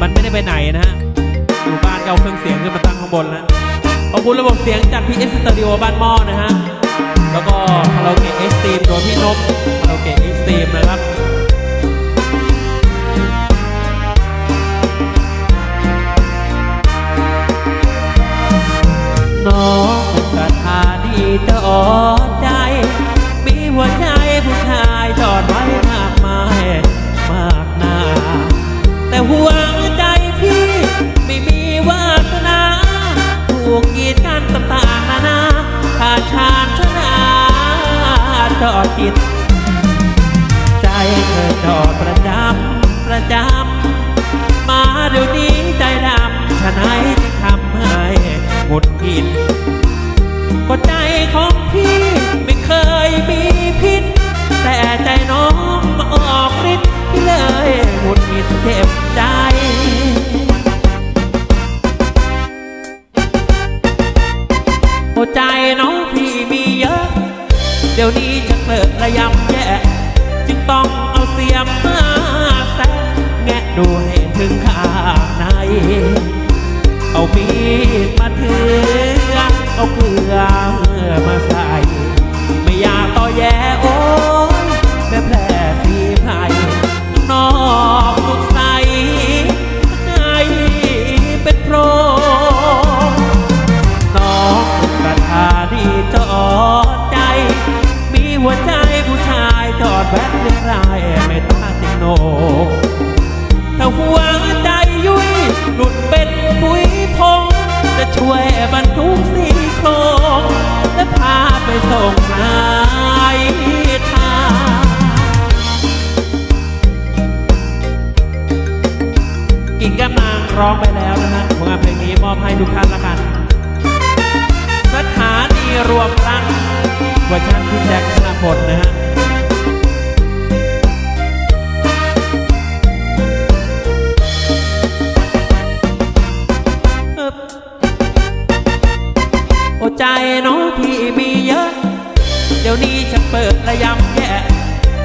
มันไม่ได้ไปไหนนะฮะอยู่บ้านก็เอาเครื่องเสียงขึ้นมาตั้งข้างบนแล้วขอบคุณระบบเสียงจาก PS Studio บ้านหม้อนะฮะ แล้วก็คาราโอเกะเอ็กซ์ตรีมโดยพี่นพคาราโอเกะเอ็กซ์ตรีมนะครับ กกีดกันต่างๆนานาขาชานชนาจอดจิต ใจเธอจอดประจำประจำมาเดี๋ยวนี้ใจดำฉะไหนที่ทำให้หงุดหงิดก็ใจของพี่ไม่เคยมีพิษ แต่ใจน้องมาออกฤทธิ์เลยหงุดหงิดเจ็บใจ หัวใจน้องพี่มีเยอะ เดี๋ยวนี้จะเลิกระยำแย่จึงต้องเอาเสียมมาแซะแงะดูให้ถึงข้างในเอามีด ช่วยบรรทุกสี่โครงและพาไปส่งนายทางกิ่งกำลังร้องไปแล้วนะฮะผลงานเพลงนี้มอบให้ทุกท่านละกัน สถานีรวมรักเวอร์ชันพี่แจ็คธนพลนะฮะ ใจน้องพี่มีเยอะ เดี๋ยวนี้ฉันเปิดระยำแย่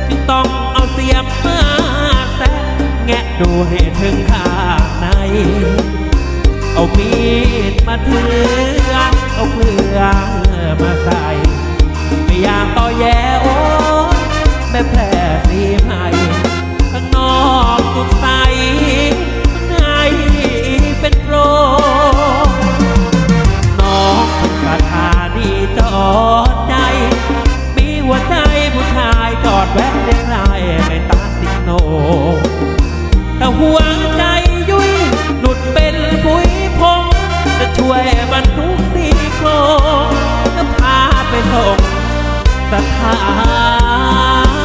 จึงต้องเอาเสียมมาแซะแงะดูให้ถึงข้า ศรัทธา